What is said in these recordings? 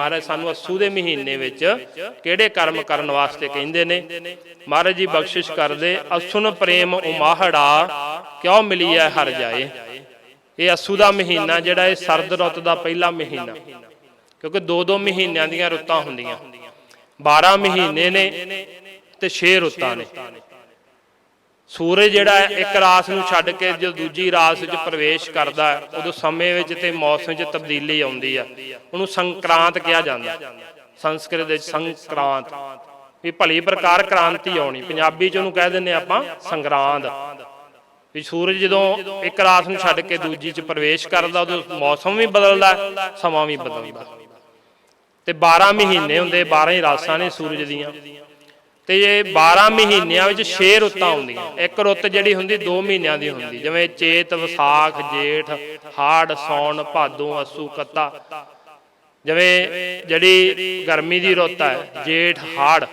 ਮਹਾਰਾਜ, ਸਾਨੂੰ ਅਸੂ ਦੇ ਮਹੀਨੇ ਵਿੱਚ ਕਿਹੜੇ ਕਰਮ ਕਰਨ ਵਾਸਤੇ ਕਹਿੰਦੇ ਨੇ? ਮਹਾਰਾਜ ਜੀ, ਬਖਸ਼ਿਸ਼ ਕਰਦੇ, ਅਸੁਨ ਪ੍ਰੇਮ ਉਮਾਹੜਾ, ਕਿਉਂ ਮਿਲੀ ਹੈ ਹਰ ਜਾਏ? ਇਹ ਅਸੂ ਦਾ ਮਹੀਨਾ ਜਿਹੜਾ ਇਹ ਸਰਦ ਰੁੱਤ ਦਾ ਪਹਿਲਾ ਮਹੀਨਾ। ਕਿਉਂਕਿ ਦੋ ਦੋ ਮਹੀਨਿਆਂ ਦੀਆਂ ਰੁੱਤਾਂ ਹੁੰਦੀਆਂ। 12 ਮਹੀਨੇ ਨੇ ਤੇ 6 ਰੁੱਤਾਂ ਨੇ। ਸੂਰਜ ਜਿਹੜਾ ਇੱਕ ਰਾਸ ਨੂੰ ਛੱਡ ਕੇ ਜਦੋਂ ਦੂਜੀ ਰਾਸ ਵਿੱਚ ਪ੍ਰਵੇਸ਼ ਕਰਦਾ ਉਦੋਂ ਸਮੇਂ ਵਿੱਚ ਤੇ ਮੌਸਮ 'ਚ ਤਬਦੀਲੀ ਆਉਂਦੀ ਆ। ਉਹਨੂੰ ਸੰਕਰਾਂਤ ਕਿਹਾ ਜਾਂਦਾ। ਸੰਸਕ੍ਰਿਤ ਵਿੱਚ ਸੰਕਰਾਂਤ। ਵੀ ਭਲੀ ਪ੍ਰਕਾਰ ਕ੍ਰਾਂਤੀ ਆਉਣੀ। ਪੰਜਾਬੀ 'ਚ ਉਹਨੂੰ ਕਹਿ ਦਿੰਦੇ ਆਪਾਂ ਸੰਗਰਾਂਦ। ਵੀ ਸੂਰਜ ਜਦੋਂ ਇੱਕ ਰਾਸ ਨੂੰ ਛੱਡ ਕੇ ਦੂਜੀ 'ਚ ਪ੍ਰਵੇਸ਼ ਕਰਦਾ, ਉਦੋਂ ਮੌਸਮ ਵੀ ਬਦਲਦਾ, ਸਮਾਂ ਵੀ ਬਦਲਦਾ। ਤੇ 12 ਮਹੀਨੇ ਹੁੰਦੇ 12 ਹੀ ਰਾਸਾਂ ਨੇ ਸੂਰਜ ਦੀਆਂ। ਤੇ ਇਹ 12 ਮਹੀਨਿਆਂ ਵਿੱਚ 6 ਰੁੱਤਾਂ ਹੁੰਦੀਆਂ ਇੱਕ ਰੁੱਤ ਜਿਹੜੀ ਹੁੰਦੀ 2 ਮਹੀਨਿਆਂ ਦੀ ਹੁੰਦੀ, ਜਿਵੇਂ ਚੇਤ, ਵਿਸਾਖ, ਜੇਠ, ਹਾੜ, ਸੌਣ, ਭਾਦੋਂ, ਅਸੂ, ਕੱਤਾ। ਜਿਵੇਂ ਜਿਹੜੀ ਗਰਮੀ ਦੀ ਰੁੱਤ ਹੈ, ਜੇਠ, ਹਾੜ।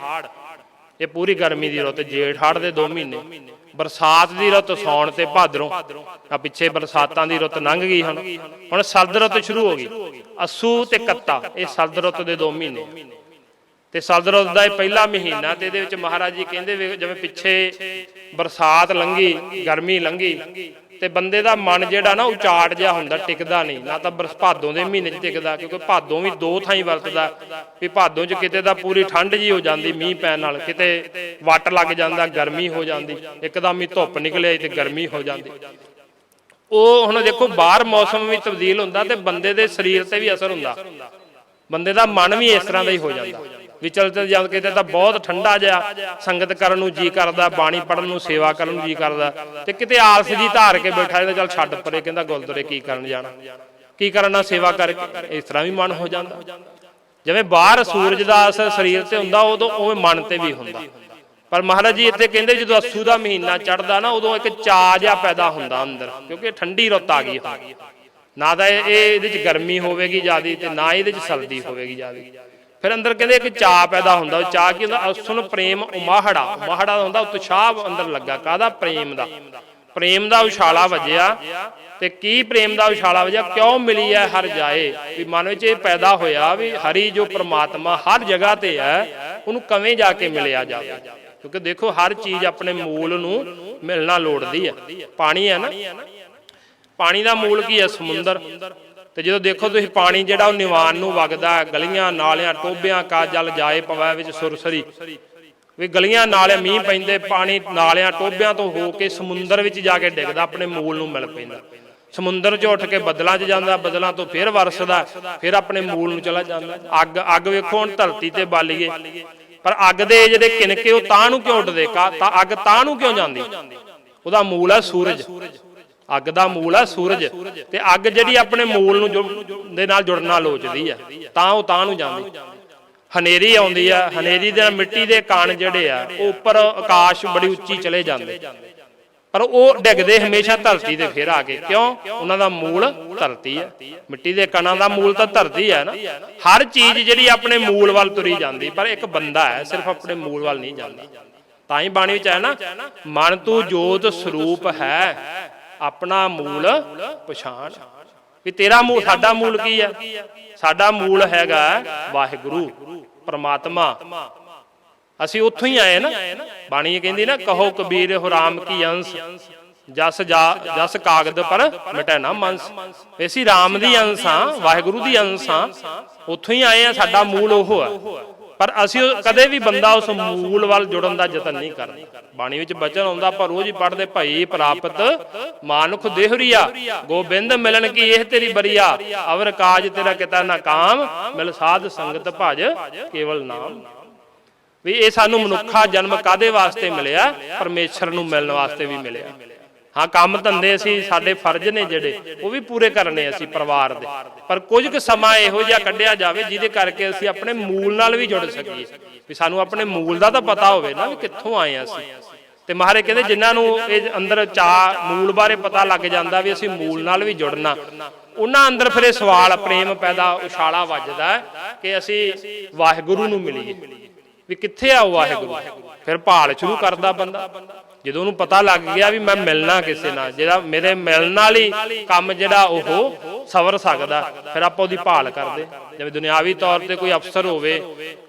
ਇਹ ਪੂਰੀ ਗਰਮੀ ਦੀ ਰੁੱਤ, ਜੇਠ, ਹਾੜ ਦੇ 2 ਮਹੀਨੇ। ਬਰਸਾਤ ਦੀ ਰੁੱਤ, ਸੌਣ ਤੇ ਭਾਦਰੋਂ। ਆ ਪਿੱਛੇ ਬਰਸਾਤਾਂ ਦੀ ਰੁੱਤ ਲੰਘ ਗਈ ਹੁਣ। ਹੁਣ ਸਰਦ ਰੁੱਤ ਸ਼ੁਰੂ ਹੋ ਗਈ। ਅਸੂ ਤੇ ਕੱਤਾ, ਇਹ ਸਰਦ ਰੁੱਤ ਦੇ 2 ਮਹੀਨੇ। ਤੇ ਸਰਦ ਦਾ ਇਹ ਪਹਿਲਾ ਮਹੀਨਾ ਤੇ ਇਹਦੇ ਵਿੱਚ ਮਹਾਰਾਜ ਜੀ ਕਹਿੰਦੇ ਵੀ ਜਿਵੇਂ ਪਿੱਛੇ ਬਰਸਾਤ ਲੰਗੀ ਗਰਮੀ ਲੰਗੀ ਤੇ ਬੰਦੇ ਦਾ ਮਨ ਜਿਹੜਾ ਨਾ ਉਚਾਟ ਜਿਹਾ ਹੁੰਦਾ, ਟਿਕਦਾ ਨਹੀਂ। ਨਾ ਤਾਂ ਬਰਸ ਭਾਦੋਂ ਦੇ ਮਹੀਨੇ 'ਚ ਟਿਕਦਾ, ਕਿਉਂਕਿ ਭਾਦੋਂ ਵੀ ਦੋ ਥਾਈਂ ਵਰਤਦਾ। ਵੀ ਭਾਦੋਂ 'ਚ ਕਿਤੇ ਤਾਂ ਪੂਰੀ ਠੰਡ ਜੀ ਹੋ ਜਾਂਦੀ, ਮੀਂਹ ਪੈਣ ਨਾਲ। ਕਿਤੇ ਵੱਟ ਲੱਗ ਜਾਂਦਾ, ਗਰਮੀ ਹੋ ਜਾਂਦੀ। ਇੱਕਦਮ ਹੀ ਧੁੱਪ ਨਿਕਲੇ ਤੇ ਗਰਮੀ ਹੋ ਜਾਂਦੀ। ਉਹ ਹੁਣ ਦੇਖੋ, ਬਾਹਰ ਮੌਸਮ ਵੀ ਤਬਦੀਲ ਹੁੰਦਾ ਤੇ ਬੰਦੇ ਦੇ ਸਰੀਰ ਤੇ ਵੀ ਅਸਰ ਹੁੰਦਾ। ਬੰਦੇ ਦਾ ਮਨ ਵੀ ਇਸ ਤਰ੍ਹਾਂ ਦਾ ਹੀ ਹੋ ਜਾਂਦਾ। ਵਿਚਲਤ ਜਦ ਕਿਤੇ ਤਾਂ ਬਹੁਤ ਠੰਡਾ ਜਿਹਾ ਸੰਗਤ ਕਰਨ ਨੂੰ ਜੀ ਕਰਦਾ, ਬਾਣੀ ਪੜਨ ਨੂੰ ਸੇਵਾ ਕਰਨ ਨੂੰ ਜੀ ਕਰਦਾ। ਤੇ ਕਿਤੇ ਆਲਸ ਜੀ ਧਾਰ ਕੇ ਬੈਠਾ ਜਾਂਦਾ ਚੱਲ ਛੱਡ ਪਰੇ, ਕਹਿੰਦਾ ਗੁਰਦੁਆਰੇ ਕੀ ਕਰਨ ਜਾਣਾ? ਕੀ ਕਰਨਾ ਸੇਵਾ ਕਰਕੇ ਇਸ ਤਰ੍ਹਾਂ ਵੀ ਮਨ ਹੋ ਜਾਂਦਾ। ਜਿਵੇਂ ਬਾਹਰ ਸੂਰਜ ਦਾ ਅਸਰ ਸਰੀਰ ਤੇ ਹੁੰਦਾ, ਉਦੋਂ ਉਵੇਂ ਮਨ ਤੇ ਵੀ ਹੁੰਦਾ। ਪਰ ਮਹਾਰਾਜ ਜੀ ਇੱਥੇ ਕਹਿੰਦੇ ਜਦੋਂ ਅਸੂ ਦਾ ਮਹੀਨਾ ਚੜਦਾ ਨਾ, ਉਦੋਂ ਇੱਕ ਚਾਅ ਜਿਹਾ ਪੈਦਾ ਹੁੰਦਾ ਅੰਦਰ, ਕਿਉਂਕਿ ਠੰਡੀ ਰੁੱਤ ਆ ਗਈ ਨਾ ਤਾਂ ਇਹ ਇਹ ਇਹਦੇ ਚ ਗਰਮੀ ਹੋਵੇਗੀ ਜਿਆਦੀ ਤੇ ਨਾ ਇਹਦੇ ਚ ਸਰਦੀ ਹੋਵੇਗੀ ਜਿਆਦੀ। ਫਿਰ ਅੰਦਰ ਕਹਿੰਦੇ ਇੱਕ ਚਾਹ ਪੈਦਾ ਹੁੰਦਾ, ਉਹ ਚਾਹ ਕੀ ਹੁੰਦਾ? ਅਸੁਨ ਪ੍ਰੇਮ ਉਮਾਹੜਾ। ਉਮਾਹੜਾ ਹੁੰਦਾ, ਉਤਸ਼ਾਹ ਅੰਦਰ ਲੱਗਾ। ਕਾਹਦਾ? ਪ੍ਰੇਮ ਦਾ। ਪ੍ਰੇਮ ਦਾ ਉਛਾਲਾ ਵੱਜਿਆ। ਤੇ ਕੀ ਪ੍ਰੇਮ ਦਾ ਉਛਾਲਾ ਵੱਜਿਆ? ਕਿਉਂ ਮਿਲੀ ਹੈ ਹਰ ਜਾਏ? ਵੀ ਮਨ ਵਿੱਚ ਇਹ ਪੈਦਾ ਹੋਇਆ ਵੀ ਹਰੀ ਜੋ ਪ੍ਰਮਾਤਮਾ ਹਰ ਜਗ੍ਹਾ ਤੇ ਹੈ ਉਹਨੂੰ ਕਵੇਂ ਜਾ ਕੇ ਮਿਲਿਆ ਜਾਵੇ? ਕਿਉਂਕਿ ਦੇਖੋ, ਹਰ ਚੀਜ਼ ਆਪਣੇ ਮੂਲ ਨੂੰ ਮਿਲਣਾ ਲੋੜਦੀ ਹੈ ਪਾਣੀ ਹੈ ਨਾ। ਪਾਣੀ ਦਾ ਮੂਲ ਕੀ ਹੈ ਸਮੁੰਦਰ। ਤੇ ਜਦੋਂ ਦੇਖੋ ਤੁਸੀਂ ਪਾਣੀ ਜਿਹੜਾ ਉਹ ਨਿਵਾਨ ਨੂੰ ਵਗਦਾ ਗਲੀਆਂ, ਨਾਲਿਆਂ, ਟੋਬਿਆਂ ਕਾ ਜਲ ਜਾਏ ਪਵੈ ਵਿੱਚ ਸੁਰਸਰੀ। ਵੀ ਗਲੀਆਂ ਨਾਲੇ ਮੀਂਹ ਪੈਂਦੇ, ਪਾਣੀ ਨਾਲਿਆਂ, ਟੋਬਿਆਂ ਤੋਂ ਹੋ ਕੇ ਸਮੁੰਦਰ ਵਿੱਚ ਜਾ ਕੇ ਡਿੱਗਦਾ, ਆਪਣੇ ਮੂਲ ਨੂੰ ਮਿਲ ਪੈਂਦਾ। ਸਮੁੰਦਰ 'ਚ ਉੱਠ ਕੇ ਬੱਦਲਾਂ 'ਚ ਜਾਂਦਾ, ਬੱਦਲਾਂ ਤੋਂ ਫਿਰ ਵਰਸਦਾ, ਫਿਰ ਆਪਣੇ ਮੂਲ ਨੂੰ ਚਲਾ ਜਾਂਦਾ। ਅੱਗ ਅੱਗ ਵੇਖੋ ਹੁਣ ਧਰਤੀ ਤੇ ਬਾਲੀਏ। ਪਰ ਅੱਗ ਦੇ ਜਿਹੜੇ ਕਿਨਕੇ, ਉਹ ਤਾਂ ਨੂੰ ਕਿਉਂ ਉੱਡਦੇ ਕਾ ਤਾਂ ਅੱਗ ਤਾਂ ਨੂੰ ਕਿਉਂ ਜਾਂਦੀ? ਉਹਦਾ ਮੂਲ ਹੈ ਸੂਰਜ। ਅੱਗ ਦਾ ਮੂਲ ਹੈ ਸੂਰਜ। ਤੇ ਅੱਗ ਜਿਹੜੀ ਆਪਣੇ ਮੂਲ ਨੂੰ ਦੇ ਨਾਲ ਜੁੜਨਾ ਲੋਚਦੀ ਆ। ਤਾਂ ਉਹ ਤਾਂ ਨੂੰ ਜਾਂਦੀ। ਹਨੇਰੀ ਆਉਂਦੀ ਆ। ਹਨੇਰੀ ਦੇ ਨਾਲ ਮਿੱਟੀ ਦੇ ਕਣ ਜਿਹੜੇ ਆ, ਉਹ ਉੱਪਰ ਆਕਾਸ਼ ਬੜੀ ਉੱਚੀ ਚਲੇ ਜਾਂਦੇ। ਪਰ ਉਹ ਡਿੱਗਦੇ ਹਮੇਸ਼ਾ ਧਰਤੀ ਤੇ ਫਿਰ ਆ ਕੇ। ਕਿਉਂ? ਉਹਨਾਂ ਦਾ ਮੂਲ ਧਰਤੀ ਹੈ ਮਿੱਟੀ ਦੇ ਕਣਾਂ ਦਾ ਮੂਲ ਤਾਂ ਧਰਤੀ ਹੈ ਨਾ। ਹਰ ਚੀਜ਼ ਜਿਹੜੀ ਆਪਣੇ ਮੂਲ ਵੱਲ ਤੁਰੀ ਜਾਂਦੀ। ਪਰ ਇੱਕ ਬੰਦਾ ਹੈ, ਸਿਰਫ ਆਪਣੇ ਮੂਲ ਵੱਲ ਨਹੀਂ ਜਾਂਦਾ। ਤਾਂ ਹੀ ਬਾਣੀ ਵਿੱਚ ਹੈ ਨਾ, ਮਨ ਤੂੰ ਜੋਤ ਸਰੂਪ ਹੈ। ਆਪਣਾ ਮੂਲ ਪਛਾਣ। ਵੀ ਤੇਰਾ ਮੂਲ ਸਾਡਾ ਮੂਲ ਕੀ ਹੈ ਸਾਡਾ ਮੂਲ ਹੈਗਾ ਵਾਹਿਗੁਰੂ, ਪ੍ਰਮਾਤਮਾ। ਅਸੀਂ ਉੱਥੋਂ ਹੀ ਆਏ ਨਾ। ਬਾਣੀ ਕਹਿੰਦੀ ਨਾ, ਕਹੋ ਕਬੀਰ ਹੋ ਰਾਮ ਕੀ ਅੰਸ਼, ਜਸ ਜਸ ਕਾਗਦ ਪਰ ਮਿਟੈ ਨਾ ਮਨਸ ਅਸੀਂ ਰਾਮ ਦੀ ਅੰਸ਼ ਹਾਂ, ਵਾਹਿਗੁਰੂ ਦੀ ਅੰਸ਼ ਹਾਂ। ਉੱਥੋਂ ਹੀ ਆਏ ਆ, ਸਾਡਾ ਮੂਲ ਉਹ ਹੈ ਪਰ ਅਸੀਂ ਕਦੇ ਵੀ ਬੰਦਾ ਉਸ ਮੂਲ ਵੱਲ ਜੁੜਨ ਦਾ ਯਤਨ ਨਹੀਂ ਕਰਦਾ। ਬਾਣੀ ਵਿੱਚ ਬਚਨ ਆਉਂਦਾ ਪਰ ਰੋਜ਼ ਹੀ ਪੜਦੇ ਭਈ ਪ੍ਰਾਪਤ ਮਾਨੁਖ ਦੇਹਰੀਆ ਗੋਬਿੰਦ ਮਿਲਣ ਕੀ ਇਹ ਤੇਰੀ ਬਰੀਆ? ਅਵਰ ਕਾਜ ਤੇਰਾ ਕਿਤਾ ਨਾ ਕਾਮ ਮਿਲ ਸਾਧ ਸੰਗਤ ਭਜ ਕੇਵਲ ਨਾਮ। ਵੀ ਇਹ ਸਾਨੂੰ ਮਨੁੱਖਾ ਜਨਮ ਕਾਦੇ ਵਾਸਤੇ ਮਿਲਿਆ? ਪਰਮੇਸ਼ਰ ਨੂੰ ਮਿਲਣ ਵਾਸਤੇ ਵੀ ਮਿਲਿਆ। ਹਾਂ ਕੰਮ ਧੰਦੇ ਅਸੀਂ ਸਾਡੇ ਫਰਜ਼ ਨੇ ਜਿਹੜੇ ਉਹ ਵੀ ਪੂਰੇ ਕਰਨੇ ਅਸੀਂ ਪਰਿਵਾਰ ਦੇ। ਪਰ ਕੁਝ ਕੁ ਸਮਾਂ ਇਹੋ ਜਿਹਾ ਕੱਢਿਆ ਜਾਵੇ ਜਿਹਦੇ ਕਰਕੇ ਅਸੀਂ ਆਪਣੇ ਮੂਲ ਨਾਲ ਵੀ ਜੁੜ ਸਕੀਏ। ਵੀ ਸਾਨੂੰ ਆਪਣੇ ਮੂਲ ਦਾ ਤਾਂ ਪਤਾ ਹੋਵੇ ਨਾ ਵੀ ਕਿੱਥੋਂ ਆਏ ਅਸੀਂ। ਤੇ ਮਹਾਰਾਜ ਕਹਿੰਦੇ ਜਿਨ੍ਹਾਂ ਨੂੰ ਇਹ ਅੰਦਰ ਚਾ ਮੂਲ ਬਾਰੇ ਪਤਾ ਲੱਗ ਜਾਂਦਾ ਵੀ ਅਸੀਂ ਮੂਲ ਨਾਲ ਵੀ ਜੁੜਨਾ। ਉਹਨਾਂ ਅੰਦਰ ਫਿਰ ਇਹ ਸਵਾਲ ਪ੍ਰੇਮ ਪੈਦਾ ਉਛਾਲਾ ਵੱਜਦਾ ਕਿ ਅਸੀਂ ਵਾਹਿਗੁਰੂ ਨੂੰ ਮਿਲੀਏ। ਵੀ ਕਿੱਥੇ ਆ ਉਹ ਵਾਹਿਗੁਰੂ ਫਿਰ ਭਾਲ ਸ਼ੁਰੂ ਕਰਦਾ ਬੰਦਾ ਜਦੋਂ ਉਹਨੂੰ ਪਤਾ ਲੱਗ ਗਿਆ ਵੀ ਮੈਂ ਮਿਲਣਾ ਕਿਸੇ ਨਾਲ, ਜਿਹੜਾ ਮੇਰੇ ਮਿਲਣ ਨਾਲ ਹੀ ਕੰਮ ਜਿਹੜਾ ਉਹ ਸਵਰ ਸਕਦਾ, ਫਿਰ ਆਪਾਂ ਉਹਦੀ ਭਾਲ ਕਰਦੇ। ਜਿਵੇਂ ਦੁਨਿਆਵੀ ਤੌਰ ਤੇ ਕੋਈ ਅਫਸਰ ਹੋਵੇ,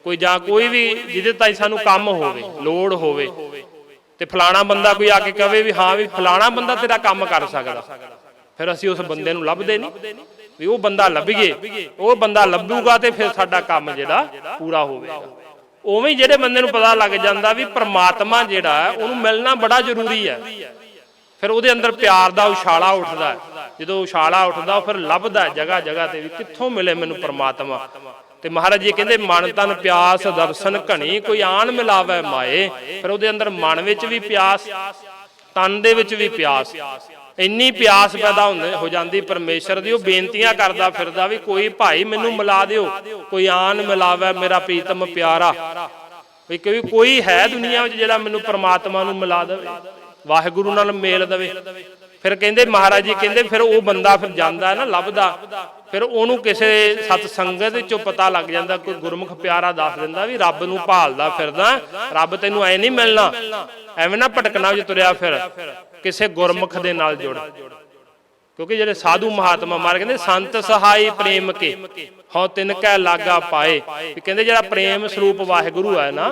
ਕੋਈ ਜਾਂ ਕੋਈ ਵੀ ਜਿਹਦੇ ਤਾਈ ਸਾਨੂੰ ਕੰਮ ਹੋਵੇ, ਲੋੜ ਹੋਵੇ, ਤੇ ਫਲਾਣਾ ਬੰਦਾ ਕੋਈ ਆ ਕੇ ਕਹੇ ਵੀ ਹਾਂ ਵੀ ਫਲਾਣਾ ਬੰਦਾ ਤੇਰਾ ਕੰਮ ਕਰ ਸਕਦਾ। ਫਿਰ ਅਸੀਂ ਉਸ ਬੰਦੇ ਨੂੰ ਲੱਭਦੇ ਨਹੀਂ। ਵੀ ਉਹ ਬੰਦਾ ਲੱਭੀਏ ਉਹ ਬੰਦਾ ਲੱਭੂਗਾ ਤੇ ਫਿਰ ਸਾਡਾ ਕੰਮ ਜਿਹੜਾ ਪੂਰਾ ਹੋਵੇਗਾ। ਉਵੇਂ ਜਿਹੜੇ ਬੰਦੇ ਨੂੰ ਪਤਾ ਲੱਗ ਜਾਂਦਾ ਵੀ ਪ੍ਰਮਾਤਮਾ ਜਿਹੜਾ ਉਹਨੂੰ ਮਿਲਣਾ ਬੜਾ ਜ਼ਰੂਰੀ ਹੈ। ਫਿਰ ਉਹਦੇ ਅੰਦਰ ਪਿਆਰ ਦਾ ਉਛਾਲਾ ਉੱਠਦਾ ਜਦੋਂ ਉਛਾਲਾ ਉੱਠਦਾ, ਉਹ ਫਿਰ ਲੱਭਦਾ ਜਗ੍ਹਾ ਜਗ੍ਹਾ ਤੇ ਵੀ ਕਿੱਥੋਂ ਮਿਲੇ ਮੈਨੂੰ ਪ੍ਰਮਾਤਮਾ। ਤੇ ਮਹਾਰਾਜ ਜੀ ਕਹਿੰਦੇ, ਮਨ ਤਨ ਪਿਆਸ ਦਰਸ਼ਨ ਘਣੀ, ਕੋਈ ਆਣ ਮਿਲਾਵੇ ਮਾਏ। ਫਿਰ ਉਹਦੇ ਅੰਦਰ ਮਨ ਵਿੱਚ ਵੀ ਪਿਆਸ, ਤਨ ਦੇ ਵਿੱਚ ਵੀ ਪਿਆਸ। ਇੰਨੀ ਪਿਆਸ ਪੈਦਾ ਹੁੰਦੇ ਹੋ ਜਾਂਦੀ, ਪਰਮੇਸ਼ਰ ਦੀ, ਉਹ ਬੇਨਤੀਆਂ ਕਰਦਾ ਫਿਰਦਾ ਵੀ ਕੋਈ ਭਾਈ ਮੈਨੂੰ ਮਿਲਾ ਦਿਓ, ਕੋਈ ਆਨ ਮਿਲਾਵੇ ਮੇਰਾ ਪ੍ਰੀਤਮ ਪਿਆਰਾ। ਵੀ ਕੋਈ ਕੋਈ ਹੈ ਦੁਨੀਆ ਵਿੱਚ ਜਿਹੜਾ ਮੈਨੂੰ ਪ੍ਰਮਾਤਮਾ ਨੂੰ ਮਿਲਾ ਦੇਵੇ, ਵਾਹਿਗੁਰੂ ਨਾਲ ਮੇਲ ਦੇਵੇ। ਫਿਰ ਕਹਿੰਦੇ ਮਹਾਰਾਜ ਜੀ, ਕਹਿੰਦੇ ਫਿਰ ਉਹ ਬੰਦਾ ਫਿਰ ਜਾਂਦਾ ਨਾ, ਲੱਭਦਾ। ਫਿਰ ਉਹਨੂੰ ਕਿਸੇ ਸਤ ਸੰਗਤ ਵਿੱਚੋਂ ਪਤਾ ਲੱਗ ਜਾਂਦਾ, ਕੋਈ ਗੁਰਮੁਖ ਪਿਆਰਾ ਦੱਸ ਦਿੰਦਾ ਵੀ ਰੱਬ ਨੂੰ ਭਾਲਦਾ ਫਿਰਦਾ, ਰੱਬ ਤੈਨੂੰ ਐ ਨਹੀਂ ਮਿਲਣਾ। ਐਵੇਂ ਨਾ ਭਟਕਣਾ ਜੇ ਤੁਰਿਆ ਫਿਰ, ਕਿਸੇ ਗੁਰਮੁਖ ਦੇ ਨਾਲ ਜੁੜ। ਕਿਉਂਕਿ ਜਿਹੜੇ ਸਾਧੂ ਮਹਾਤਮਾ ਮਾਰ ਕਹਿੰਦੇ, ਸੰਤ ਸਹਾਈ ਪ੍ਰੇਮ ਕੇ, ਹਉ ਤਿਨ ਕੈ ਲਾਗਾ ਪਾਏ। ਵੀ ਕਹਿੰਦੇ ਜਿਹੜਾ ਪ੍ਰੇਮ ਸਰੂਪ ਵਾਹਿਗੁਰੂ ਹੈ ਨਾ,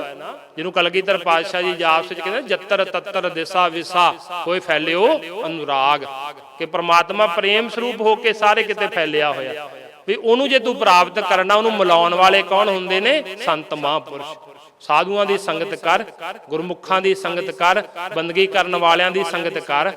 ਜਿਹਨੂੰ ਕਲਗੀਧਰ ਪਾਤਸ਼ਾਹ ਜੀ ਜਾਪ ਵਿੱਚ ਕਹਿੰਦੇ, ਜੱਤਰ ਤੱਤਰ ਦਿਸਾ ਵਿਸਾ, ਕੋਈ ਫੈਲਿਓ ਅਨੁਰਾਗ। ਕਿ ਪ੍ਰਮਾਤਮਾ ਪ੍ਰੇਮ ਸਰੂਪ ਹੋ ਕੇ ਸਾਰੇ ਕਿਤੇ ਫੈਲਿਆ ਹੋਇਆ। ਵੀ ਉਹਨੂੰ ਜੇ ਤੂੰ ਪ੍ਰਾਪਤ ਕਰਨਾ, ਉਹਨੂੰ ਮਿਲਾਉਣ ਵਾਲੇ ਕੌਣ ਹੁੰਦੇ ਨੇ? ਸੰਤ ਮਹਾਂਪੁਰਸ਼। ਸਾਧੂਆਂ ਦੀ ਸੰਗਤ ਕਰ ਗੁਰਮੁਖਾਂ ਦੀ ਸੰਗਤ ਕਰ ਬੰਦਗੀ ਕਰਨ ਵਾਲਿਆਂ ਦੀ ਸੰਗਤ ਕਰ।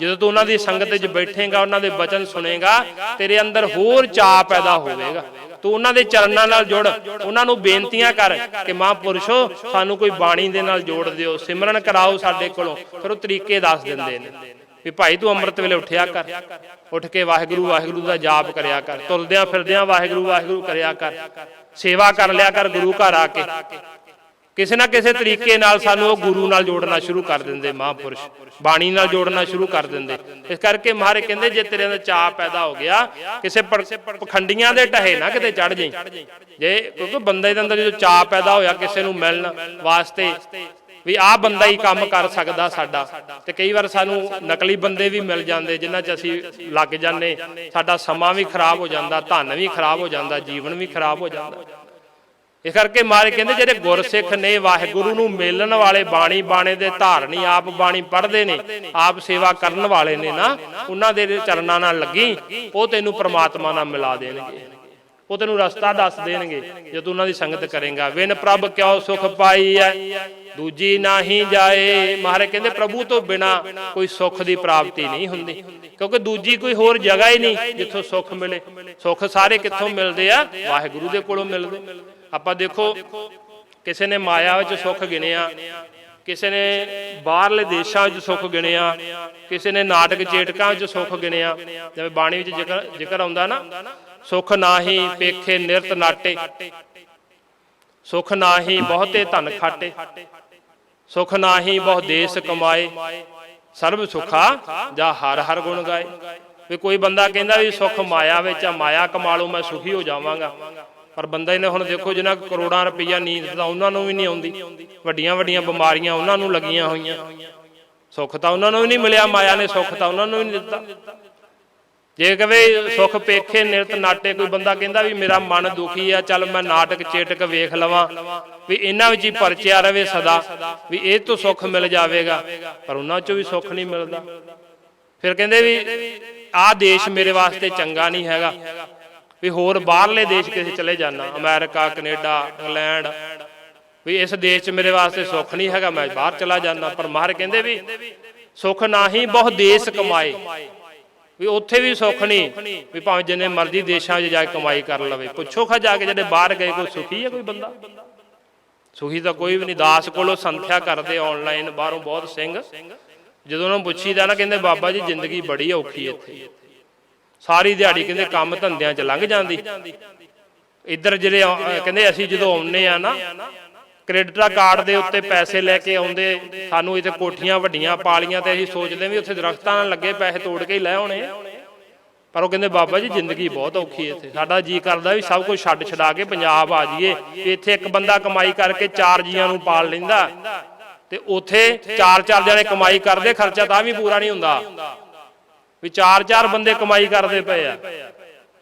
ਜਦੋਂ ਤੂੰ ਉਹਨਾਂ ਦੀ ਸੰਗਤ ਵਿੱਚ ਬੈਠੇਗਾ ਉਹਨਾਂ ਦੇ ਬਚਨ ਸੁਨੇਗਾ ਤੇਰੇ ਅੰਦਰ ਹੋਰ ਚਾਹ ਪੈਦਾ ਹੋਵੇਗਾ। ਤੂੰ ਉਹਨਾਂ ਦੇ ਚਰਨਾਂ ਨਾਲ ਜੁੜ ਉਹਨਾਂ ਨੂੰ ਬੇਨਤੀਆਂ ਕਰ ਕਿ ਮਹਾਂਪੁਰਸ਼ੋ ਸਾਨੂੰ ਕੋਈ ਬਾਣੀ ਦੇ ਨਾਲ ਜੋੜ ਦਿਓ ਸਿਮਰਨ ਕਰਾਓ ਸਾਡੇ ਕੋਲੋਂ ਫਿਰ ਉਹ ਤਰੀਕੇ ਦੱਸ ਦਿੰਦੇ ਨੇ। ਵੀ ਭਾਈ ਤੂੰ ਅੰਮ੍ਰਿਤ ਵੇਲੇ ਉੱਠਿਆ ਕਰ ਉੱਠ ਕੇ ਵਾਹਿਗੁਰੂ ਵਾਹਿਗੁਰੂ ਦਾ ਜਾਪ ਕਰਿਆ ਕਰ। ਤੁਰਦਿਆਂ ਫਿਰਦਿਆਂ ਵਾਹਿਗੁਰੂ ਵਾਹਿਗੁਰੂ ਕਰਿਆ ਕਰ ਸੇਵਾ ਕਰ। ਲਿਆ ਕਰ ਗੁਰੂ ਘਰ ਆ ਕੇ ਕਿਸੇ ਨਾ ਕਿਸੇ ਤਰੀਕੇ ਨਾਲ ਸਾਨੂੰ ਉਹ ਗੁਰੂ ਨਾਲ ਜੋੜਨਾ ਸ਼ੁਰੂ ਕਰ ਦਿੰਦੇ, ਮਹਾਂਪੁਰਸ਼। ਬਾਣੀ ਨਾਲ ਜੋੜਨਾ ਸ਼ੁਰੂ ਕਰ ਦਿੰਦੇ। ਇਸ ਕਰਕੇ ਮਹਾਰੇ ਕਹਿੰਦੇ, ਜੇ ਤੇਰੇ ਅੰਦਰ ਚਾਹ ਪੈਦਾ ਹੋ ਗਿਆ, ਕਿਸੇ ਪਖੰਡੀਆਂ ਦੇ ਢਹੇ ਨਾ ਕਿਤੇ ਚੜ ਜਾਈ। ਜੇ ਕਿਉਂਕਿ ਬੰਦੇ ਦੇ ਅੰਦਰ ਜਦੋਂ ਚਾਹ ਪੈਦਾ ਹੋਇਆ, ਕਿਸੇ ਨੂੰ ਮਿਲਣ ਵਾਸਤੇ ਵੀ ਆਹ ਬੰਦਾ ਹੀ ਕੰਮ ਕਰ ਸਕਦਾ ਸਾਡਾ। ਤੇ ਕਈ ਵਾਰ ਸਾਨੂੰ ਨਕਲੀ ਬੰਦੇ ਵੀ ਮਿਲ ਜਾਂਦੇ, ਜਿਨ੍ਹਾਂ 'ਚ ਅਸੀਂ ਲੱਗ ਜਾਂਦੇ, ਸਾਡਾ ਸਮਾਂ ਵੀ ਖਰਾਬ ਹੋ ਜਾਂਦਾ, ਧਨ ਵੀ ਖਰਾਬ ਹੋ ਜਾਂਦਾ, ਜੀਵਨ ਵੀ ਖਰਾਬ ਹੋ ਜਾਂਦਾ। ਇਸ ਕਰਕੇ ਮਾਰੇ ਕਹਿੰਦੇ ਜਿਹੜੇ ਗੁਰਸਿੱਖ ਨੇ ਵਾਹਿਗੁਰੂ ਨੂੰ ਮਿਲਣ ਵਾਲੇ ਬਾਣੀ ਬਾਣੇ ਦੇ ਧਾਰਨੀ ਆਪ ਬਾਣੀ ਪੜ੍ਹਦੇ ਨੇ, ਆਪ ਸੇਵਾ ਕਰਨ ਵਾਲੇ ਨੇ ਨਾ, ਉਹਨਾਂ ਦੇ ਚਰਨਾਂ ਨਾਲ ਲੱਗੀ, ਉਹ ਤੈਨੂੰ ਪ੍ਰਮਾਤਮਾ ਨਾਲ ਮਿਲਾ ਦੇਣਗੇ। ਉਹ ਤੈਨੂੰ ਰਸਤਾ ਦੱਸ ਦੇਣਗੇ ਜੇ ਤੂੰ ਉਹਨਾਂ ਦੀ ਸੰਗਤ ਕਰੇਗਾ। ਵਿਨ ਪ੍ਰਭ ਕਿਉ ਸੁਖ ਪਾਈ ਐ, ਦੂਜੀ ਨਾਹੀ ਜਾਏ। ਮਹਾਰਾਜ ਕਹਿੰਦੇ ਪ੍ਰਭੂ ਤੋਂ ਬਿਨਾ ਕੋਈ ਸੁੱਖ ਦੀ ਪ੍ਰਾਪਤੀ ਨਹੀਂ ਹੁੰਦੀ। ਕਿਉਂਕਿ ਦੂਜੀ ਕੋਈ ਹੋਰ ਜਗ੍ਹਾ ਹੀ ਨਹੀਂ ਜਿੱਥੋਂ ਸੁੱਖ ਮਿਲੇ। ਸੁੱਖ ਸਾਰੇ ਕਿੱਥੋਂ ਮਿਲਦੇ ਆ? ਵਾਹਿਗੁਰੂ ਦੇ ਕੋਲੋਂ ਮਿਲਦੇ। ਆਪਾਂ ਦੇਖੋ, ਕਿਸੇ ਨੇ ਮਾਇਆ ਵਿੱਚ ਸੁੱਖ ਗਿਣਿਆ ਕਿਸੇ ਨੇ ਬਾਹਰਲੇ ਦੇਸ਼ਾਂ ਵਿੱਚ ਸੁੱਖ ਗਿਣਿਆ ਕਿਸੇ ਨੇ ਨਾਟਕ ਚੇਟਕਾਂ ਵਿੱਚ ਸੁੱਖ ਗਿਣਿਆ ਜਿਵੇਂ ਬਾਣੀ ਵਿੱਚ ਜ਼ਿਕਰ ਜ਼ਿਕਰ ਆਉਂਦਾ ਨਾ, ਸੁਖ ਨਾਹੀ ਪੇਖੇ ਨਿਰਤ ਨਾਟੇ। ਸੁਖ ਨਾਹੀ ਬਹੁਤੇ ਧਨ ਖਾਟੇ। ਸੁਖ ਨਾਹੀ ਬਹੁ ਦੇਸ ਕਮਾਏ। ਸਰਬ ਸੁਖਾ ਜਾਂ ਹਰ ਹਰ ਗੁਣ ਗਾਏ। ਵੀ ਕੋਈ ਬੰਦਾ ਕਹਿੰਦਾ ਵੀ ਸੁਖ ਮਾਇਆ ਵਿੱਚ ਆ, ਮਾਇਆ ਕਮਾ ਲਓ ਮੈਂ ਸੁਖੀ ਹੋ ਜਾਵਾਂਗਾ। ਪਰ ਬੰਦਾ ਇਹਨੇ ਹੁਣ ਦੇਖੋ ਜਿਨ੍ਹਾਂ ਕਰੋੜਾਂ ਰੁਪਈਆ ਨੀਂਦ ਤਾਂ ਉਹਨਾਂ ਨੂੰ ਵੀ ਨਹੀਂ ਆਉਂਦੀ। ਵੱਡੀਆਂ ਵੱਡੀਆਂ ਬਿਮਾਰੀਆਂ ਉਹਨਾਂ ਨੂੰ ਲੱਗੀਆਂ ਹੋਈਆਂ। ਸੁੱਖ ਤਾਂ ਉਹਨਾਂ ਨੂੰ ਵੀ ਨਹੀਂ ਮਿਲਿਆ, ਮਾਇਆ ਨੇ ਸੁੱਖ ਤਾਂ ਉਹਨਾਂ ਨੂੰ ਵੀ ਨਹੀਂ ਦਿੱਤਾ। ਜੇ ਕਵੇ ਸੁਖ ਪੇਖੇ ਨਿਰਤ ਨਾਟੇ, ਕੋਈ ਬੰਦਾ ਕਹਿੰਦਾ ਵੀ ਮੇਰਾ ਮਨ ਦੁਖੀ ਆ, ਚੱਲ ਮੈਂ ਨਾਟਕ ਚੇਟਕ ਵੇਖ ਲਵਾਂ। ਵੀ ਇਹਨਾਂ ਵਿੱਚ ਹੀ ਪਰਚਿਆ ਰਵੇ ਸਦਾ, ਵੀ ਇਹ ਤੋਂ ਸੁੱਖ ਮਿਲ ਜਾਵੇਗਾ। ਪਰ ਉਹਨਾਂ ਚੋਂ ਵੀ ਸੁੱਖ ਨਹੀਂ ਮਿਲਦਾ। ਫਿਰ ਕਹਿੰਦੇ ਵੀ, ਆਹ ਦੇਸ਼ ਮੇਰੇ ਵਾਸਤੇ ਚੰਗਾ ਨਹੀਂ ਹੈਗਾ। ਵੀ ਹੋਰ ਬਾਹਰਲੇ ਦੇਸ਼ ਕਿਸੇ ਚਲੇ ਜਾਣਾ ਅਮਰੀਕਾ, ਕੈਨੇਡਾ, ਇੰਗਲੈਂਡ। ਵੀ ਇਸ ਦੇਸ਼ 'ਚ ਮੇਰੇ ਵਾਸਤੇ ਸੁੱਖ ਨਹੀਂ ਹੈਗਾ, ਮੈਂ ਬਾਹਰ ਚਲਾ ਜਾਣਾ ਪਰ ਮਾਰ ਕਹਿੰਦੇ ਵੀ ਸੁੱਖ ਨਾਹੀ ਬਹੁਤ ਦੇਸ਼ ਕਮਾਏ। ਵੀ ਉੱਥੇ ਵੀ ਸੁੱਖ ਨਹੀਂ, ਵੀ ਭਾਵੇਂ ਜਿੰਨੇ ਮਰਜ਼ੀ ਦੇਸ਼ਾਂ 'ਚ ਜਾ ਕੇ ਕਮਾਈ ਕਰ ਲਵੇ। ਪੁੱਛੋ ਖਾ ਜਾ ਕੇ ਜਿਹੜੇ ਬਾਹਰ ਗਏ, ਕੋਈ ਸੁਖੀ ਹੈ ਕੋਈ ਬੰਦਾ? ਸੁਖੀ ਤਾਂ ਕੋਈ ਵੀ ਨਹੀਂ। ਦਾਸ ਕੋਲੋਂ ਸੰਥਿਆ ਕਰਦੇ ਆਨਲਾਈਨ ਬਾਹਰੋਂ ਬਹੁਤ ਸਿੰਘ। ਜਦੋਂ ਉਹਨਾਂ ਨੂੰ ਪੁੱਛੀਦਾ ਨਾ, ਕਹਿੰਦੇ, ਬਾਬਾ ਜੀ, ਜ਼ਿੰਦਗੀ ਬੜੀ ਔਖੀ ਇੱਥੇ। ਸਾਰੀ ਦਿਹਾੜੀ ਕਹਿੰਦੇ ਕੰਮ ਧੰਦਿਆਂ 'ਚ ਲੰਘ ਜਾਂਦੀ। ਇੱਧਰ ਜਿਹੜੇ ਕਹਿੰਦੇ ਅਸੀਂ ਜਦੋਂ ਆਉਨੇ ਆ ਨਾ ਕ੍ਰੈਡਿਟਾ ਕਾਰਡ ਦੇ ਉੱਤੇ ਪੈਸੇ ਲੈ ਕੇ ਆਉਂਦੇ ਸਾਨੂੰ ਇੱਥੇ ਕੋਠੀਆਂ ਵੱਡੀਆਂ ਪਾਲੀਆਂ ਤੇ ਅਸੀਂ ਸੋਚਦੇ ਵੀ ਉੱਥੇ ਦਰਖਤਾਂ ਨਾਲ ਲੱਗੇ ਪੈਸੇ ਤੋੜ ਕੇ ਹੀ ਲੈ ਆਉਣੇ। ਪਰ ਉਹ ਕਹਿੰਦੇ ਬਾਬਾ ਜੀ ਜ਼ਿੰਦਗੀ ਬਹੁਤ ਔਖੀ ਹੈ ਇੱਥੇ। ਸਾਡਾ ਜੀ ਕਰਦਾ ਵੀ ਸਭ ਕੁਝ ਛੱਡ ਛਡਾ ਕੇ ਪੰਜਾਬ ਆ ਜਾਈਏ ਵੀ ਇੱਥੇ ਇੱਕ ਬੰਦਾ ਕਮਾਈ ਕਰਕੇ ਚਾਰ ਜੀਆਂ ਨੂੰ ਪਾਲ ਲੈਂਦਾ ਤੇ ਉਥੇ ਚਾਰ ਚਾਰ ਜਣੇ ਕਮਾਈ ਕਰਦੇ ਖਰਚਾ ਤਾਂ ਵੀ ਪੂਰਾ ਨਹੀਂ ਹੁੰਦਾ। ਵੀ ਚਾਰ ਚਾਰ ਬੰਦੇ ਕਮਾਈ ਕਰਦੇ ਪਏ ਆ।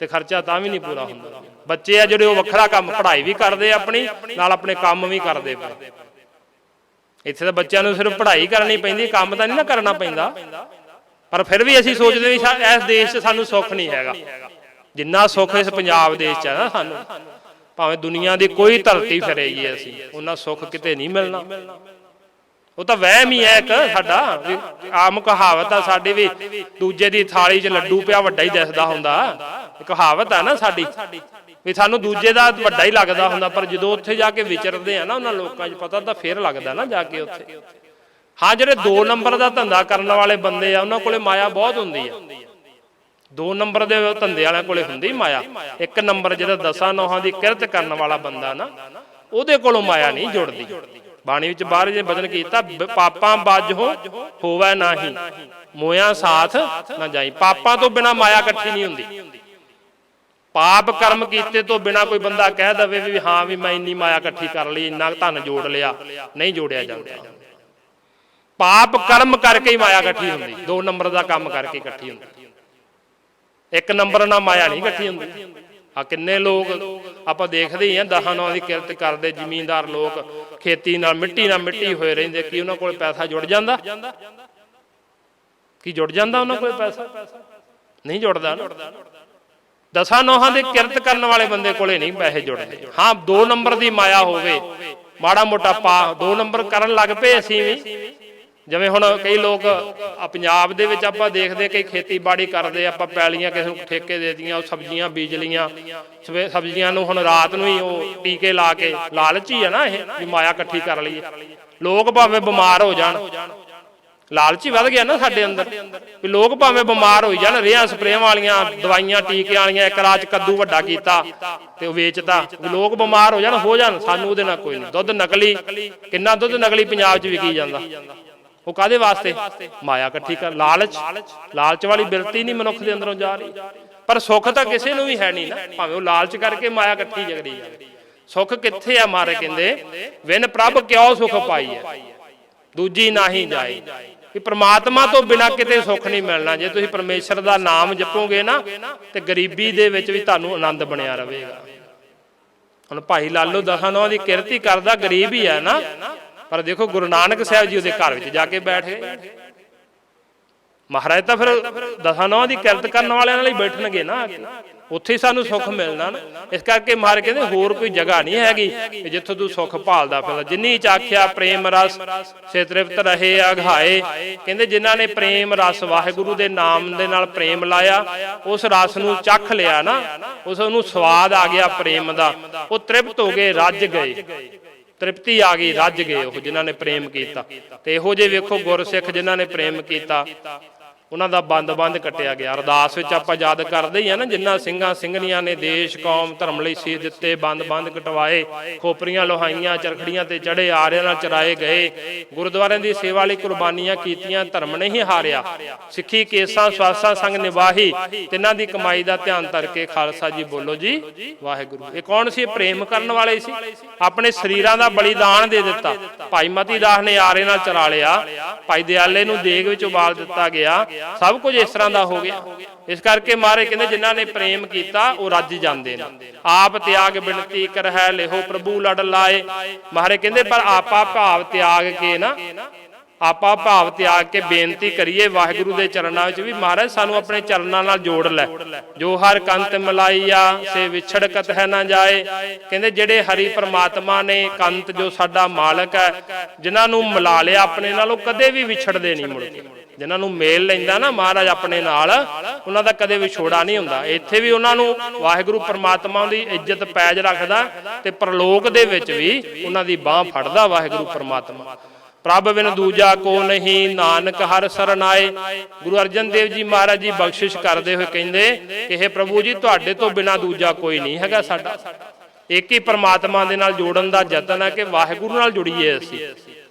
ਤੇ ਖਰਚਾ ਤਾਂ ਵੀ ਨਹੀਂ ਪੂਰਾ ਹੁੰਦਾ। ਬੱਚੇ ਆ ਜਿਹੜੇ ਉਹ ਵੱਖਰਾ ਕੰਮ, ਪੜ੍ਹਾਈ ਵੀ ਕਰਦੇ ਆਪਣੀ, ਨਾਲ ਆਪਣੇ ਕੰਮ ਵੀ ਕਰਦੇ ਪਏ। ਇੱਥੇ ਤਾਂ ਬੱਚਿਆਂ ਨੂੰ ਸਿਰਫ ਪੜ੍ਹਾਈ ਕਰਨੀ ਪੈਂਦੀ, ਕੰਮ ਤਾਂ ਨਹੀਂ ਨਾ ਕਰਨਾ ਪੈਂਦਾ। ਪਰ ਫਿਰ ਵੀ ਅਸੀਂ ਸੋਚਦੇ ਵੀ ਇਸ ਦੇਸ਼ 'ਚ ਸਾਨੂੰ ਸੁੱਖ ਨਹੀਂ ਹੈਗਾ। ਜਿੰਨਾ ਸੁੱਖ ਇਸ ਪੰਜਾਬ ਦੇਸ਼ 'ਚ ਹੈ ਨਾ ਸਾਨੂੰ। ਭਾਵੇਂ ਦੁਨੀਆ ਦੀ ਕੋਈ ਧਰਤੀ ਫਿਰੇਗੀ ਅਸੀਂ, ਉਹਨਾਂ ਸੁੱਖ ਕਿਤੇ ਨਹੀਂ ਮਿਲਣਾ। ਉਹ ਤਾਂ ਵਹਿਮ ਹੀ ਹੈ ਇੱਕ ਸਾਡਾ ਆਮ ਕਹਾਵਤ ਆ, ਸਾਡੀ ਵੀ ਦੂਜੇ ਦੀ ਥਾਲੀ 'ਚ ਲੱਡੂ ਪਿਆ ਵੱਡਾ ਹੀ ਦਿਸਦਾ ਹੁੰਦਾ। ਕਹਾਵਤ ਆ ਨਾ ਸਾਡੀ, ਵੀ ਸਾਨੂੰ ਦੂਜੇ ਦਾ ਵੱਡਾ ਹੀ ਲੱਗਦਾ ਹੁੰਦਾ, ਪਰ ਜਦੋਂ ਉੱਥੇ ਜਾ ਕੇ ਵਿਚਰਦੇ ਆ ਨਾ ਉਹਨਾਂ ਲੋਕਾਂ 'ਚ, ਪਤਾ ਤਾਂ ਫੇਰ ਲੱਗਦਾ ਨਾ ਜਾ ਕੇ ਉੱਥੇ। ਹਾਂ, ਜਿਹੜੇ 2 ਨੰਬਰ ਦਾ ਧੰਦਾ ਕਰਨ ਵਾਲੇ ਬੰਦੇ ਆ, ਉਹਨਾਂ ਕੋਲੇ ਮਾਇਆ ਬਹੁਤ ਹੁੰਦੀ ਆ। 2 ਨੰਬਰ ਦੇ ਧੰਦੇ ਵਾਲਿਆਂ ਕੋਲੇ ਹੁੰਦੀ ਮਾਇਆ। ਇੱਕ ਨੰਬਰ ਜਿਹੜਾ ਦਸਾਂ ਨੋਹਾਂ ਦੀ ਕਿਰਤ ਕਰਨ ਵਾਲਾ ਬੰਦਾ ਨਾ, ਉਹਦੇ ਕੋਲੋਂ ਮਾਇਆ ਨਹੀਂ ਜੁੜਦੀ। ਬਾਣੀ ਵਿੱਚ ਬਾਹਰ ਜੇ ਬਦਲ ਕੀਤਾ, ਬ- ਪਾਪਾਂ ਬਾਝੋ ਹੋਵੇ ਨਾਹੀ। ਮੋਇਆ ਸਾਥ ਨਾ ਜਾਈ। ਪਾਪਾਂ ਤੋਂ ਬਿਨਾ ਮਾਇਆ ਇਕੱਠੀ ਨਹੀਂ ਹੁੰਦੀ। ਪਾਪ ਕਰਮ ਕੀਤੇ ਤੋਂ ਬਿਨਾ ਕੋਈ ਬੰਦਾ ਕਹਿ ਦਵੇ ਵੀ ਹਾਂ ਵੀ ਮੈਂ ਇੰਨੀ ਮਾਇਆ ਇਕੱਠੀ ਕਰ ਲਈ, ਇੰਨਾ ਧਨ ਜੋੜ ਲਿਆ, ਨਹੀਂ ਜੋੜਿਆ ਜਾਂਦਾ। ਪਾਪ ਕਰਮ ਕਰਕੇ ਹੀ ਮਾਇਆ ਇਕੱਠੀ ਹੁੰਦੀ। ਦੋ ਨੰਬਰ ਦਾ ਕੰਮ ਕਰਕੇ ਇਕੱਠੀ ਹੁੰਦੀ। ਇੱਕ ਨੰਬਰ ਨਾਲ ਮਾਇਆ ਨਹੀਂ ਇਕੱਠੀ ਹੁੰਦੀ। ਆ ਕਿੰਨੇ ਲੋਕ ਆਪਾਂ ਦੇਖਦੇ ਹੀ ਆ ਦਹਾਂ ਨੌਂ ਦੀ ਕਿਰਤ ਕਰਦੇ ਜ਼ਿਮੀਂਦਾਰ ਲੋਕ ਖੇਤੀ ਨਾਲ ਮਿੱਟੀ ਨਾਲ ਮਿੱਟੀ ਹੋਏ ਰਹਿੰਦੇ ਕੀ ਉਹਨਾਂ ਕੋਲ ਪੈਸਾ ਜੁੜ ਜਾਂਦਾ? ਕੀ ਜੁੜ ਜਾਂਦਾ ਉਹਨਾਂ ਕੋਲ ਪੈਸਾ? ਨਹੀਂ ਜੁੜਦਾ ਦਸਾਂ ਨੋਹਾਂ ਦੇ ਕਿਰਤ ਕਰਨ ਵਾਲੇ ਬੰਦੇ ਕੋਲੇ ਨਹੀਂ ਪੈਸੇ ਜੁੜਦੇ। ਹਾਂ ਦੋ ਨੰਬਰ ਦੀ ਮਾਇਆ ਹੋਵੇ ਮਾੜਾ ਮੋਟਾ ਪਾ ਦੋ ਨੰਬਰ ਕਰਨ ਲੱਗ ਪਏ ਅਸੀਂ ਵੀ। ਜਿਵੇਂ ਹੁਣ ਕਈ ਲੋਕ ਆ ਪੰਜਾਬ ਦੇ ਵਿੱਚ ਆਪਾਂ ਦੇਖਦੇ ਕਈ ਖੇਤੀਬਾੜੀ ਕਰਦੇ ਆਪਾਂ ਪੈਲੀਆਂ ਕਿਸੇ ਨੂੰ ਠੇਕੇ ਦੇ ਦਿੱਤੀਆਂ, ਉਹ ਸਬਜ਼ੀਆਂ ਬੀਜ ਲੀਆਂ ਸਬਜ਼ੀਆਂ ਨੂੰ ਹੁਣ ਰਾਤ ਨੂੰ ਹੀ ਉਹ ਟੀਕੇ ਲਾ ਕੇ ਲਾਲਚੀ ਆ ਨਾ ਇਹ, ਵੀ ਮਾਇਆ ਇਕੱਠੀ ਕਰ ਲਈਏ ਲੋਕ ਭਾਵੇਂ ਬਿਮਾਰ ਹੋ ਜਾਣ। ਲਾਲਚੀ ਵੱਧ ਗਿਆ ਨਾ ਸਾਡੇ ਅੰਦਰ। ਵੀ ਲੋਕ ਭਾਵੇਂ ਬਿਮਾਰ ਹੋਈ ਜਾਣ, ਰੇਹਾਂ ਸਪਰੇਆਂ ਵਾਲੀਆਂ, ਦਵਾਈਆਂ ਟੀਕਿਆਂ ਵਾਲੀਆਂ, ਇੱਕ ਰਾਤ ਕੱਦੂ ਵੱਡਾ ਕੀਤਾ ਤੇ ਉਹ ਵੇਚਤਾ। ਵੀ ਲੋਕ ਬਿਮਾਰ ਹੋ ਜਾਣ ਹੋ ਜਾਣ, ਸਾਨੂੰ ਉਹਦੇ ਨਾਲ ਕੋਈ ਨਹੀਂ। ਦੁੱਧ ਨਕਲੀ, ਕਿੰਨਾ ਦੁੱਧ ਨਕਲੀ ਪੰਜਾਬ 'ਚ ਵਿਕੀ ਜਾਂਦਾ। ਉਹ ਕਾਦੇ ਵਾਸਤੇ? ਮਾਇਆ ਇਕੱਠੀ ਕਰ ਲਾਲਚ। ਲਾਲਚ ਵਾਲੀ ਬਿਰਤੀ ਨਹੀਂ ਮਨੁੱਖ ਦੇ ਅੰਦਰੋਂ ਜਾ ਰਹੀ। ਪਰ ਸੁੱਖ ਤਾਂ ਕਿਸੇ ਨੂੰ ਵੀ ਹੈ ਨਹੀਂ ਨਾ। ਭਾਵੇਂ ਉਹ ਲਾਲਚ ਕਰਕੇ ਮਾਇਆ ਇਕੱਠੀ ਜਗਦੀ ਜਾਵੇ ਸੁੱਖ ਕਿੱਥੇ ਆ ਮਾਰੇ ਕਹਿੰਦੇ? ਵਿਨ ਪ੍ਰਭ ਕਿਉ ਸੁਖ ਪਾਈ ਹੈ? ਦੂਜੀ ਨਾਹੀ ਜਾਏ। ਕਿ ਪ੍ਰਮਾਤਮਾ ਤੋਂ ਬਿਨਾ ਕਿਤੇ ਸੁੱਖ ਨਹੀਂ ਮਿਲਣਾ। ਜੇ ਤੁਸੀਂ ਪਰਮੇਸ਼ਰ ਦਾ ਨਾਮ ਜਪੋਗੇ ਨਾ ਤੇ ਗਰੀਬੀ ਦੇ ਵਿੱਚ ਵੀ ਤੁਹਾਨੂੰ ਆਨੰਦ ਬਣਿਆ ਰਹੇਗਾ। ਹੁਣ ਭਾਈ ਲਾਲੋ ਦਸਾਂ ਨੌਂ ਦੀ ਕਿਰਤੀ ਕਰਦਾ ਗਰੀਬ ਹੀ ਹੈ ਨਾ। ਪਰ ਦੇਖੋ ਗੁਰੂ ਨਾਨਕ ਸਾਹਿਬ ਜੀ ਉਹਦੇ ਘਰ ਵਿੱਚ ਜਾ ਕੇ ਬੈਠ। ਗਏ ਮਹਾਰਾਜ ਤਾਂ ਫਿਰ ਦਸਾਂ ਨੌਂ ਦੀ ਕਿਰਤ ਕਰਨ ਵਾਲਿਆਂ ਨਾਲ ਹੀ ਬੈਠਣਗੇ ਨਾ। ਉੱਥੇ ਸਾਨੂੰ ਸੁੱਖ ਮਿਲਣਾ ਨਾ। ਇਸ ਕਰਕੇ ਮਹਾਰਾਜ ਕਹਿੰਦੇ ਹੋਰ ਕੋਈ ਜਗ੍ਹਾ ਨਹੀਂ ਹੈਗੀ ਜਿੱਥੋਂ ਤੂੰ ਸੁੱਖ ਭਾਲਦਾ ਫਿਰਦਾ। ਜਿੰਨੀ ਚਾਖਿਆ ਪ੍ਰੇਮ ਰਸ ਸੇ ਤ੍ਰਿਪਤ ਰਹੇ ਅਘਾਏ ਕਹਿੰਦੇ ਜਿਨ੍ਹਾਂ ਨੇ ਪ੍ਰੇਮ ਰਸ ਵਾਹਿਗੁਰੂ ਦੇ ਨਾਮ ਦੇ ਨਾਲ ਪ੍ਰੇਮ ਲਾਇਆ, ਉਸ ਰਸ ਨੂੰ ਚੱਖ ਲਿਆ ਨਾ। ਉਸ ਨੂੰ ਸਵਾਦ ਆ ਗਿਆ ਪ੍ਰੇਮ ਦਾ। ਉਹ ਤ੍ਰਿਪਤ ਹੋ ਗਏ ਰੱਜ ਗਏ। ਤ੍ਰਿਪਤੀ ਆ ਗਈ, ਰੱਜ ਗਏ ਉਹ ਜਿਨ੍ਹਾਂ ਨੇ ਪ੍ਰੇਮ ਕੀਤਾ। ਤੇ ਇਹੋ ਜਿਹੇ ਵੇਖੋ ਗੁਰਸਿੱਖ ਜਿਨ੍ਹਾਂ ਨੇ ਪ੍ਰੇਮ ਕੀਤਾ। ਉਹਨਾਂ ਦਾ ਬੰਦ-ਬੰਦ ਕੱਟਿਆ ਗਿਆ। ਅਰਦਾਸ ਵਿੱਚ ਆਪਾਂ ਯਾਦ ਕਰਦੇ ਹੀ ਆ ਨਾ, ਜਿੰਨਾ ਸਿੰਘਾਂ ਸਿੰਘਣੀਆਂ ਨੇ ਦੇਸ਼, ਕੌਮ, ਧਰਮ ਲਈ ਸੀ ਦਿੱਤੇ, ਬੰਦ-ਬੰਦ ਕਟਵਾਏ, ਖੋਪਰੀਆਂ ਲੋਹਾਈਆਂ, ਚਰਖੜੀਆਂ ਤੇ ਚੜੇ ਆਰਿਆਂ ਨਾਲ ਚਰਾਏ ਗਏ। ਗੁਰਦੁਆਰਿਆਂ ਦੀ ਸੇਵਾ ਲਈ ਕੁਰਬਾਨੀਆਂ ਕੀਤੀਆਂ, ਧਰਮ ਨੇ ਹੀ ਹਾਰਿਆ। ਸਿੱਖੀ ਕੇਸਾਂ, ਸਵਾਸਾਂ ਸੰਗ ਨਿਵਾਹੀ ਤਿੰਨਾਂ ਦੀ ਕਮਾਈ ਦਾ ਧਿਆਨ ਧਰ ਕੇ ਖਾਲਸਾ ਜੀ ਬੋਲੋ ਜੀ, ਵਾਹਿਗੁਰੂ ਇਹ ਕੌਣ ਸੀ? ਪ੍ਰੇਮ ਕਰਨ ਵਾਲੇ ਸੀ। ਆਪਣੇ ਸਰੀਰਾਂ ਦਾ ਬਲੀਦਾਨ ਦੇ ਦਿੱਤਾ। ਭਾਈ ਮਤੀ ਦਾਸ ਨੇ ਆਰੇ ਨਾਲ ਚਰਾ ਲਿਆ। ਭਾਈ ਦਿਆਲੇ ਨੂੰ ਦੇਗ ਵਿੱਚ ਉਬਾਲ ਦਿੱਤਾ ਗਿਆ। ਸਭ ਕੁਝ ਇਸ ਤਰ੍ਹਾਂ ਦਾ ਹੋ ਗਿਆ। ਇਸ ਕਰਕੇ ਮਾਰੇ ਕਹਿੰਦੇ ਜਿਨ੍ਹਾਂ ਨੇ ਪ੍ਰੇਮ ਕੀਤਾ ਉਹ ਰੱਜ ਜਾਂਦੇ ਨੇ। ਆਪ ਤਿਆਗ ਬਿਨਤੀ ਕਰਹਿ ਲਿਹੋ ਪ੍ਰਭੂ ਲੜ ਲਾਏ। ਮਾਰੇ ਕਹਿੰਦੇ ਪਰ ਆਪਾ ਭਾਵ ਤਿਆਗ ਕੇ ਨਾ ਆਪਾ ਭਾਵ ਤਿਆਗ ਕੇ ਬੇਨਤੀ ਕਰੀਏ ਵਾਹਿਗੁਰੂ ਦੇ ਚਰਨਾਂ ਵਿੱਚ ਵੀ ਮਹਾਰਾਜ ਸਾਨੂੰ ਆਪਣੇ ਚਰਨਾਂ ਨਾਲ ਜੋੜ ਲੈ। ਜੋ ਹਰ ਕੰਤ ਮਲਾਈਆ ਸੇ ਵਿਛੜ ਕਤ ਹੈ ਨਾ ਜਾਏ। ਕਹਿੰਦੇ ਜਿਹੜੇ ਹਰੀ ਪ੍ਰਮਾਤਮਾ ਨੇ ਕੰਤ ਜੋ ਸਾਡਾ ਮਾਲਕ ਹੈ ਜਿਨ੍ਹਾਂ ਨੂੰ ਮਿਲਾ ਲਿਆ ਆਪਣੇ ਨਾਲ ਉਹ ਕਦੇ ਵੀ ਵਿਛੜਦੇ ਨਹੀਂ ਮੁੜ ਕੇ ਜਿਨ੍ਹਾਂ ਨੂੰ ਮੇਲ ਲੈਂਦਾ ਨਾ ਮਹਾਰਾਜ ਆਪਣੇ ਨਾਲ, ਉਹਨਾਂ ਦਾ ਕਦੇ ਵਿਛੋੜਾ ਨਹੀਂ ਹੁੰਦਾ। ਇੱਥੇ ਵੀ ਉਹਨਾਂ ਨੂੰ ਵਾਹਿਗੁਰੂ ਪ੍ਰਮਾਤਮਾ ਦੀ ਇੱਜ਼ਤ ਪੈਜ ਰੱਖਦਾ ਤੇ ਪ੍ਰਲੋਕ ਦੇ ਵਿੱਚ ਵੀ ਉਹਨਾਂ ਦੀ ਬਾਹ ਫੜਦਾ ਵਾਹਿਗੁਰੂ ਪ੍ਰਮਾਤਮਾ। ਪ੍ਰਭ ਬਿਨ ਦੂਜਾ ਕੋ ਨਹੀਂ, ਨਾਨਕ ਹਰ ਸਰਨ ਆਏ। ਗੁਰੂ ਅਰਜਨ ਦੇਵ ਜੀ ਮਹਾਰਾਜ ਜੀ ਬਖਸ਼ਿਸ਼ ਕਰਦੇ ਹੋਏ ਕਹਿੰਦੇ ਕਿ हे ਪ੍ਰਭੂ ਜੀ, ਤੁਹਾਡੇ ਤੋਂ ਬਿਨਾ ਦੂਜਾ ਕੋਈ ਨਹੀਂ ਹੈਗਾ ਸਾਡਾ। ਇੱਕ ਹੀ ਪ੍ਰਮਾਤਮਾ ਦੇ ਨਾਲ ਜੋੜਨ ਦਾ ਯਤਨ ਹੈ ਕਿ ਵਾਹਿਗੁਰੂ ਨਾਲ ਜੁੜੀਏ ਅਸੀਂ।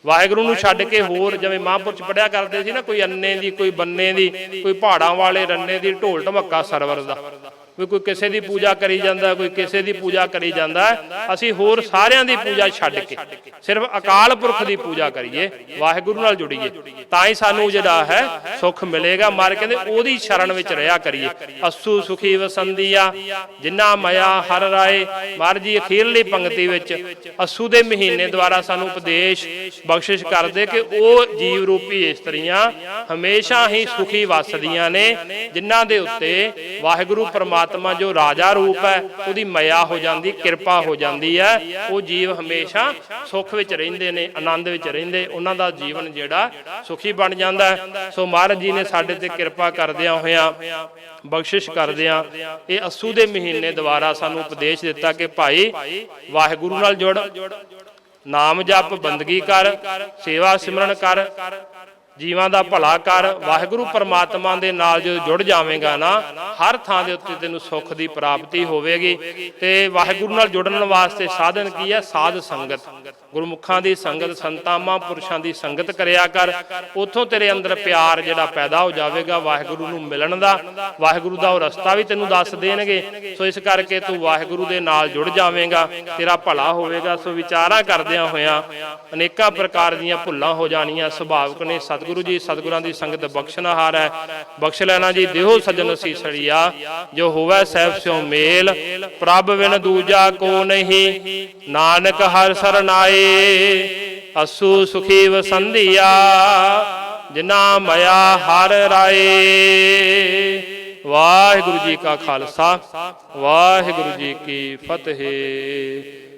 ਵਾਹਿਗੁਰੂ ਨੂੰ ਛੱਡ ਕੇ ਹੋਰ ਜਿਵੇਂ ਮਹਾਂਪੁਰਸ਼ ਪੜਿਆ ਕਰਦੇ ਸੀ ਨਾ ਕੋਈ ਅੰਨੇ ਦੀ ਕੋਈ ਬੰਨੇ ਦੀ ਕੋਈ ਪਹਾੜਾਂ ਵਾਲੇ ਰੰਨੇ ਦੀ ਢੋਲ ਢਮੱਕਾ ਸਰਵਰ ਦਾ। ਵੀ ਕੋਈ ਕਿਸੇ ਦੀ ਪੂਜਾ ਕਰੀ ਜਾਂਦਾ, ਕੋਈ ਕਿਸੇ ਦੀ ਪੂਜਾ ਕਰੀ ਜਾਂਦਾ, ਅਸੀਂ ਹੋਰ ਸਾਰਿਆਂ ਦੀ ਪੂਜਾ ਛੱਡ ਕੇ, ਸਿਰਫ ਅਕਾਲ ਪੁਰਖ ਦੀ ਪੂਜਾ ਕਰੀਏ, ਵਾਹਿਗੁਰੂ ਨਾਲ ਜੁੜੀਏ, ਤਾਂ ਹੀ ਸਾਨੂੰ ਜਿਹੜਾ ਹੈ ਸੁੱਖ ਮਿਲੇਗਾ। ਮਾਰ ਕਹਿੰਦੇ, ਉਹਦੀ ਸ਼ਰਨ ਵਿੱਚ ਰਿਹਾ ਕਰੀਏ। ਅਸੂ ਸੁਖੀ ਵਸੰਦੀਆ ਜਿਨ੍ਹਾਂ ਮਇਆ ਹਰ ਰਾਏ। ਮਹਾਰਾਜ ਜੀ ਅਖੀਰਲੀ ਪੰਕਤੀ ਵਿੱਚ, ਅਸੂ ਦੇ ਮਹੀਨੇ ਦੁਆਰਾ ਸਾਨੂੰ ਉਪਦੇਸ਼, ਬਖਸ਼ਿਸ਼ ਕਰਦੇ ਕਿ ਉਹ ਜੀਵ ਰੂਪੀ ਇਸਤਰੀਆਂ ਹਮੇਸ਼ਾ ਹੀ ਸੁਖੀ ਵਸਦੀਆਂ ਨੇ, ਜਿਨ੍ਹਾਂ ਦੇ ਉੱਤੇ ਵਾਹਿਗੁਰੂ ਪਰਮਾਤਮਾ ਜੋ ਰਾਜਾ ਰੂਪ ਹੈ, ਉਹਦੀ ਮਇਆ ਹੋ ਜਾਂਦੀ, ਕਿਰਪਾ ਹੋ ਜਾਂਦੀ ਹੈ। ਉਹ ਜੀਵ ਹਮੇਸ਼ਾ ਸੁੱਖ ਵਿੱਚ ਰਹਿੰਦੇ ਨੇ, ਆਨੰਦ ਵਿੱਚ ਰਹਿੰਦੇ, ਉਹਨਾਂ ਦਾ ਜੀਵਨ ਜਿਹੜਾ ਸੁਖੀ ਬਣ ਜਾਂਦਾ ਸੋ ਮਹਾਰਾਜ ਜੀ ਨੇ ਸਾਡੇ ਤੇ ਕਿਰਪਾ ਕਰਦਿਆਂ ਹੋਇਆਂ ਬਖਸ਼ਿਸ਼ ਕਰਦਿਆਂ ਇਹ ਅਸੂ ਦੇ ਮਹੀਨੇ ਦੁਆਰਾ ਸਾਨੂੰ ਉਪਦੇਸ਼ ਦਿੱਤਾ ਕਿ ਭਾਈ ਵਾਹਿਗੁਰੂ ਨਾਲ ਜੁੜ, ਨਾਮ ਜਪ, ਬੰਦਗੀ ਕਰ, ਸੇਵਾ ਸਿਮਰਨ ਕਰ ਜੀਵਾਂ ਦਾ ਭਲਾ ਕਰ, ਵਾਹਿਗੁਰੂ ਪਰਮਾਤਮਾ ਦੇ ਨਾਲ ਜਦੋਂ ਜੁੜ ਜਾਵੇਂਗਾ ਨਾ, ਹਰ ਥਾਂ ਦੇ ਉੱਤੇ ਤੈਨੂੰ ਸੁੱਖ ਦੀ ਪ੍ਰਾਪਤੀ ਹੋਵੇਗੀ। ਤੇ ਵਾਹਿਗੁਰੂ ਨਾਲ ਜੁੜਨ ਵਾਸਤੇ ਸਾਧਨ ਕੀ ਹੈ ਸਾਧ ਸੰਗਤ। ਗੁਰਮੁਖਾਂ ਦੀ ਸੰਗਤ ਸੰਤਾਂ ਮਹਾਂਪੁਰਸ਼ਾਂ ਦੀ ਸੰਗਤ ਕਰਿਆ ਕਰ। ਉਥੋਂ ਤੇਰੇ ਅੰਦਰ ਪਿਆਰ ਜਿਹੜਾ ਪੈਦਾ ਹੋ ਜਾਵੇਗਾ ਵਾਹਿਗੁਰੂ ਨੂੰ ਮਿਲਣ ਦਾ। ਵਾਹਿਗੁਰੂ ਦਾ ਉਹ ਰਸਤਾ ਵੀ ਤੈਨੂੰ ਦੱਸ ਦੇਣਗੇ। ਸੋ ਇਸ ਕਰਕੇ ਤੂੰ ਵਾਹਿਗੁਰੂ ਦੇ ਨਾਲ ਜੁੜ ਜਾਵੇਂਗਾ। ਤੇਰਾ ਭਲਾ ਹੋਵੇਗਾ। ਸੋ ਵਿਚਾਰਾਂ ਕਰਦਿਆਂ ਹੋਇਆਂ ਅਨੇਕਾਂ ਪ੍ਰਕਾਰ ਦੀਆਂ ਭੁੱਲਾਂ ਹੋ ਜਾਣੀਆਂ। ਸੁਭਾਵਕ ਨੇ ਸਤਿਗੁਰੂ ਜੀ, ਸਤਿਗੁਰਾਂ ਦੀ ਸੰਗਤ ਬਖਸ਼ਣਹਾਰ ਹੈ। ਬਖਸ਼ ਲੈਣਾ ਜੀ, ਦੇਹੋ ਸਜਣ ਸੀ ਜੋ ਹੋਵੇ ਸਹਿਬ ਸਿਉ ਮੇਲ, ਪ੍ਰਭ ਵਿਨ ਦੂਜਾ ਕੋ ਨਹੀਂ। ਨਾਨਕ ਹਰ ਸਰਨਾਏ ਅਸੂ ਸੁਖੀ ਵਸੰਧਿਆ ਜਿਨਾ ਮਇਆ ਹਰ ਰਾਏ। ਵਾਹਿਗੁਰੂ ਜੀ ਕਾ ਖਾਲਸਾ, ਵਾਹਿਗੁਰੂ ਜੀ ਕੀ ਫਤਿਹ।